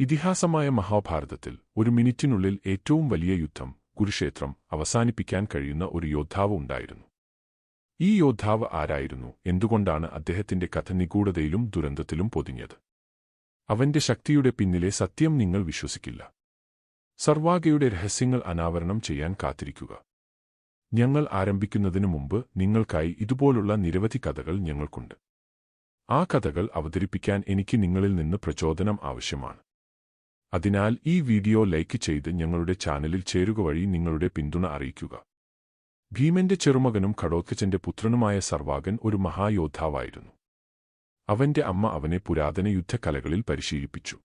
ഇതിഹാസമായ മഹാഭാരതത്തിൽ ഒരു മിനിറ്റിനുള്ളിൽ ഏറ്റവും വലിയ യുദ്ധം കുരുക്ഷേത്രം അവസാനിപ്പിക്കാൻ കഴിയുന്ന ഒരു യോദ്ധാവ് ഉണ്ടായിരുന്നു. ഈ യോദ്ധാവ് ആരായിരുന്നു? എന്തുകൊണ്ടാണ് അദ്ദേഹത്തിന്റെ കഥ നിഗൂഢതയിലും ദുരന്തത്തിലും പൊതിഞ്ഞത്? അവന്റെ ശക്തിയുടെ പിന്നിലെ സത്യം നിങ്ങൾ വിശ്വസിക്കില്ല. സർവാഗയുടെ രഹസ്യങ്ങൾ അനാവരണം ചെയ്യാൻ കാത്തിരിക്കുക. ഞങ്ങൾ ആരംഭിക്കുന്നതിനു മുമ്പ് നിങ്ങൾക്കായി ഇതുപോലുള്ള നിരവധി കഥകൾ ഞങ്ങൾക്കുണ്ട്. ആ കഥകൾ അവതരിപ്പിക്കാൻ എനിക്ക് നിങ്ങളിൽ നിന്ന് പ്രചോദനം ആവശ്യമാണ്. അതിനാൽ ഈ വീഡിയോ ലൈക്ക് ചെയ്ത് ഞങ്ങളുടെ ചാനലിൽ ചേരുക വഴി നിങ്ങളുടെ പിന്തുണ അറിയിക്കുക. ഭീമന്റെ ചെറുമകനും ഘടോത്കച്ചന്റെ പുത്രനുമായ സർവാകൻ ഒരു മഹായോദ്ധാവായിരുന്നു. അവന്റെ അമ്മ അവനെ പുരാതന യുദ്ധകലകളിൽ പരിശീലിപ്പിച്ചു.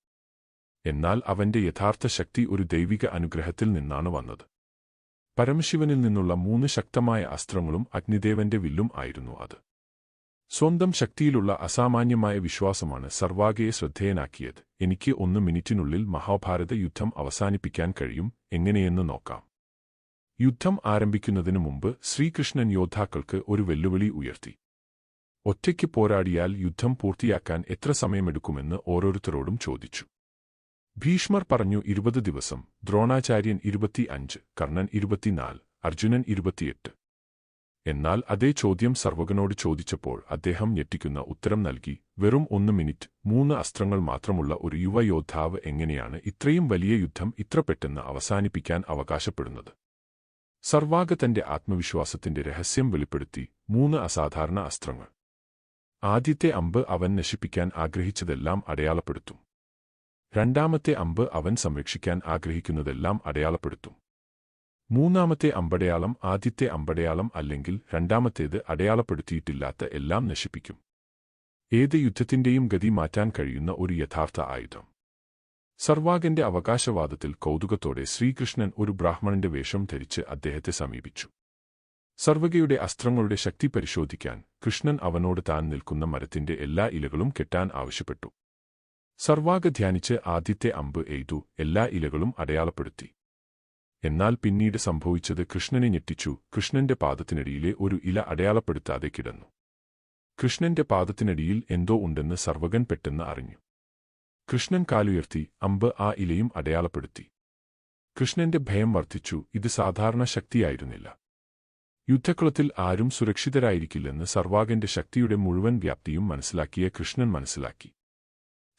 എന്നാൽ അവന്റെ യഥാർത്ഥ ശക്തി ഒരു ദൈവിക അനുഗ്രഹത്തിൽ നിന്നാണ് വന്നത്. പരമശിവനിൽ നിന്നുള്ള മൂന്ന് ശക്തമായ അസ്ത്രങ്ങളും അഗ്നിദേവന്റെ വില്ലും ആയിരുന്നു അത്. സ്വന്തം ശക്തിയിലുള്ള അസാമാന്യമായ വിശ്വാസമാണ് സർവാഗയെ ശ്രദ്ധേയനാക്കിയത്. എനിക്ക് ഒന്ന് മിനിറ്റിനുള്ളിൽ മഹാഭാരത യുദ്ധം അവസാനിപ്പിക്കാൻ കഴിയും എങ്ങനെയെന്ന് നോക്കാം. യുദ്ധം ആരംഭിക്കുന്നതിനു മുമ്പ് ശ്രീകൃഷ്ണൻ യോദ്ധാക്കൾക്ക് ഒരു വെല്ലുവിളി ഉയർത്തി. ഒറ്റയ്ക്ക് പോരാടിയാൽ യുദ്ധം പൂർത്തിയാക്കാൻ എത്ര സമയമെടുക്കുമെന്ന് ഓരോരുത്തരോടും ചോദിച്ചു. ഭീഷ്മർ പറഞ്ഞു ഇരുപത് ദിവസം. ദ്രോണാചാര്യൻ ഇരുപത്തിയഞ്ച് കർണൻ ഇരുപത്തിനാല് അർജുനൻ ഇരുപത്തിയെട്ട്. എന്നാൽ അതേ ചോദ്യം സർവകനോട് ചോദിച്ചപ്പോൾ അദ്ദേഹം ഞെട്ടിക്കുന്ന ഉത്തരം നൽകി വെറും ഒന്ന് മിനിറ്റ് മൂന്ന് അസ്ത്രങ്ങൾ മാത്രമുള്ള ഒരു യുവയോദ്ധാവ് എങ്ങനെയാണ് ഇത്രയും വലിയ യുദ്ധം ഇത്ര പെട്ടെന്ന് അവസാനിപ്പിക്കാൻ അവകാശപ്പെടുന്നത്? സർവാഗ തന്റെ ആത്മവിശ്വാസത്തിന്റെ രഹസ്യം വെളിപ്പെടുത്തി മൂന്ന് അസാധാരണ അസ്ത്രങ്ങൾ. ആദ്യത്തെ അമ്പ് അവൻ നശിപ്പിക്കാൻ ആഗ്രഹിച്ചതെല്ലാം അടയാളപ്പെടുത്തും. രണ്ടാമത്തെ അമ്പ് അവൻ സംരക്ഷിക്കാൻ ആഗ്രഹിക്കുന്നതെല്ലാം അടയാളപ്പെടുത്തും. മൂന്നാമത്തെ അമ്പടയാളം ആദ്യത്തെ അമ്പടയാളം അല്ലെങ്കിൽ രണ്ടാമത്തേത് അടയാളപ്പെടുത്തിയിട്ടില്ലാത്ത എല്ലാം നശിപ്പിക്കും. ഏത് യുദ്ധത്തിന്റെയും ഗതി മാറ്റാൻ കഴിയുന്ന ഒരു യഥാർത്ഥ ആയുധം. സർവാഗന്റെ അവകാശവാദത്തിൽ കൗതുകത്തോടെ ശ്രീകൃഷ്ണൻ ഒരു ബ്രാഹ്മണന്റെ വേഷം ധരിച്ച് അദ്ദേഹത്തെ സമീപിച്ചു. സർവകയുടെ അസ്ത്രങ്ങളുടെ ശക്തി പരിശോധിക്കാൻ കൃഷ്ണൻ അവനോട് താൻ നിൽക്കുന്ന മരത്തിന്റെ എല്ലാ ഇലകളും കെട്ടാൻ ആവശ്യപ്പെട്ടു. സർവാഗ ധ്യാനിച്ച് ആദ്യത്തെ അമ്പ് എയ്തു എല്ലാ ഇലകളും അടയാളപ്പെടുത്തി. എന്നാൽ പിന്നീട് സംഭവിച്ചത് കൃഷ്ണനെ ഞെട്ടിച്ചു. കൃഷ്ണന്റെ പാദത്തിനടിയിലെ ഒരു ഇല അടയാളപ്പെടുത്താതെ കിടന്നു. കൃഷ്ണന്റെ പാദത്തിനടിയിൽ എന്തോ ഉണ്ടെന്ന് സർവകൻ പെട്ടെന്ന് അറിഞ്ഞു. കൃഷ്ണൻ കാലുയർത്തി അമ്പ് ആ ഇലയും അടയാളപ്പെടുത്തി. കൃഷ്ണന്റെ ഭയം വർദ്ധിച്ചു. ഇത് സാധാരണ ശക്തിയായിരുന്നില്ല. യുദ്ധക്കുളത്തിൽ ആരും സുരക്ഷിതരായിരിക്കില്ലെന്ന് സർവാഗന്റെ ശക്തിയുടെ മുഴുവൻ വ്യാപ്തിയും മനസ്സിലാക്കിയ കൃഷ്ണൻ മനസ്സിലാക്കി.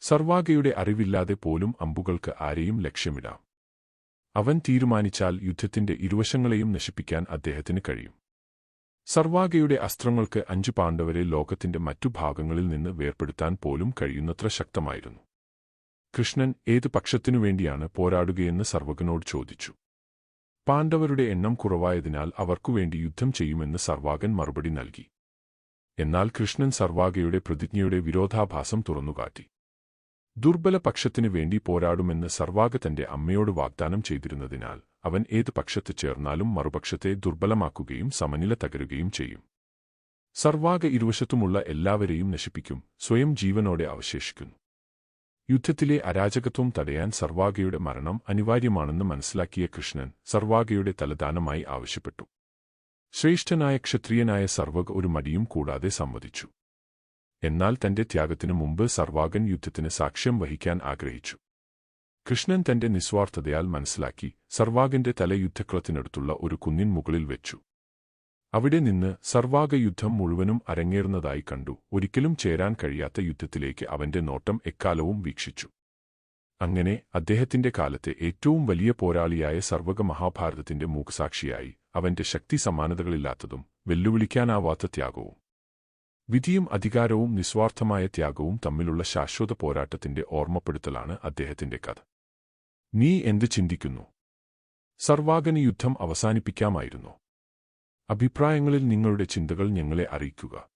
സർവാഗയുടെ അറിവില്ലാതെ പോലും അമ്പുകൾക്ക് ആരെയും ലക്ഷ്യമിടാം. അവൻ തീരുമാനിച്ചാൽ യുദ്ധത്തിന്റെ ഇരുവശങ്ങളെയും നശിപ്പിക്കാൻ അദ്ദേഹത്തിന് കഴിയും. സർവാഗയുടെ അസ്ത്രങ്ങൾക്ക് അഞ്ചു പാണ്ഡവരെ ലോകത്തിന്റെ മറ്റു ഭാഗങ്ങളിൽ നിന്ന് വേർപെടുത്താൻ പോലും കഴിയുന്നത്ര ശക്തമായിരുന്നു. കൃഷ്ണൻ ഏത് പക്ഷത്തിനു വേണ്ടിയാണ് പോരാടുകയെന്ന് സർവകനോട് ചോദിച്ചു. പാണ്ഡവരുടെ എണ്ണം കുറവായതിനാൽ അവർക്കുവേണ്ടി യുദ്ധം ചെയ്യുമെന്ന് സർവാഗൻ മറുപടി നൽകി. എന്നാൽ കൃഷ്ണൻ സർവാഗയുടെ പ്രതിജ്ഞയുടെ വിരോധാഭാസം തുറന്നുകാട്ടി. ദുർബല പക്ഷത്തിനു വേണ്ടി പോരാടുമെന്ന് സർവാഗ തന്റെ അമ്മയോട് വാഗ്ദാനം ചെയ്തിരുന്നതിനാൽ അവൻ ഏത് പക്ഷത്ത് ചേർന്നാലും മറുപക്ഷത്തെ ദുർബലമാക്കുകയും സമനില തകരുകയും ചെയ്യും. സർവാഗ ഇരുവശത്തുമുള്ള എല്ലാവരെയും നശിപ്പിക്കും സ്വയം ജീവനോടെ അവശേഷിക്കുന്നു. യുദ്ധത്തിലെ അരാജകത്വം തടയാൻ സർവാഗയുടെ മരണം അനിവാര്യമാണെന്ന് മനസ്സിലാക്കിയ കൃഷ്ണൻ സർവാഗയുടെ തലദാനമായി ആവശ്യപ്പെട്ടു. ശ്രേഷ്ഠനായ ക്ഷത്രിയനായ സർവക ഒരു മടിയും കൂടാതെ സമ്മതിച്ചു. എന്നാൽ തന്റെ ത്യാഗത്തിനു മുമ്പ് സർവാഗൻ യുദ്ധത്തിന് സാക്ഷ്യം വഹിക്കാൻ ആഗ്രഹിച്ചു. കൃഷ്ണൻ തന്റെ നിസ്വാർത്ഥതയാൽ മനസ്സിലാക്കി സർവാഗന്റെ തല യുദ്ധക്കളത്തിനടുത്തുള്ള ഒരു കുന്നിൻ മുകളിൽ വെച്ചു. അവിടെ നിന്ന് സർവാഗ യുദ്ധം മുഴുവനും അരങ്ങേറുന്നതായി കണ്ടു. ഒരിക്കലും ചേരാൻ കഴിയാത്ത യുദ്ധത്തിലേക്ക് അവന്റെ നോട്ടം എക്കാലവും വീക്ഷിച്ചു. അങ്ങനെ അദ്ദേഹത്തിന്റെ കാലത്തെ ഏറ്റവും വലിയ പോരാളിയായ സർവക മഹാഭാരതത്തിന്റെ മൂക്സാക്ഷിയായി അവന്റെ ശക്തി സമാനതകളില്ലാത്തതും വെല്ലുവിളിക്കാനാവാത്ത ത്യാഗവും വിധിയും അധികാരവും നിസ്വാർത്ഥമായ ത്യാഗവും തമ്മിലുള്ള ശാശ്വത പോരാട്ടത്തിന്റെ ഓർമ്മപ്പെടുത്തലാണ് അദ്ദേഹത്തിന്റെ കഥ. നീ എന്ത് ചിന്തിക്കുന്നു? സർവാഗന യുദ്ധം അവസാനിപ്പിക്കാമായിരുന്നോ. അഭിപ്രായങ്ങളിൽ നിങ്ങളുടെ ചിന്തകൾ ഞങ്ങളെ അറിയിക്കുക.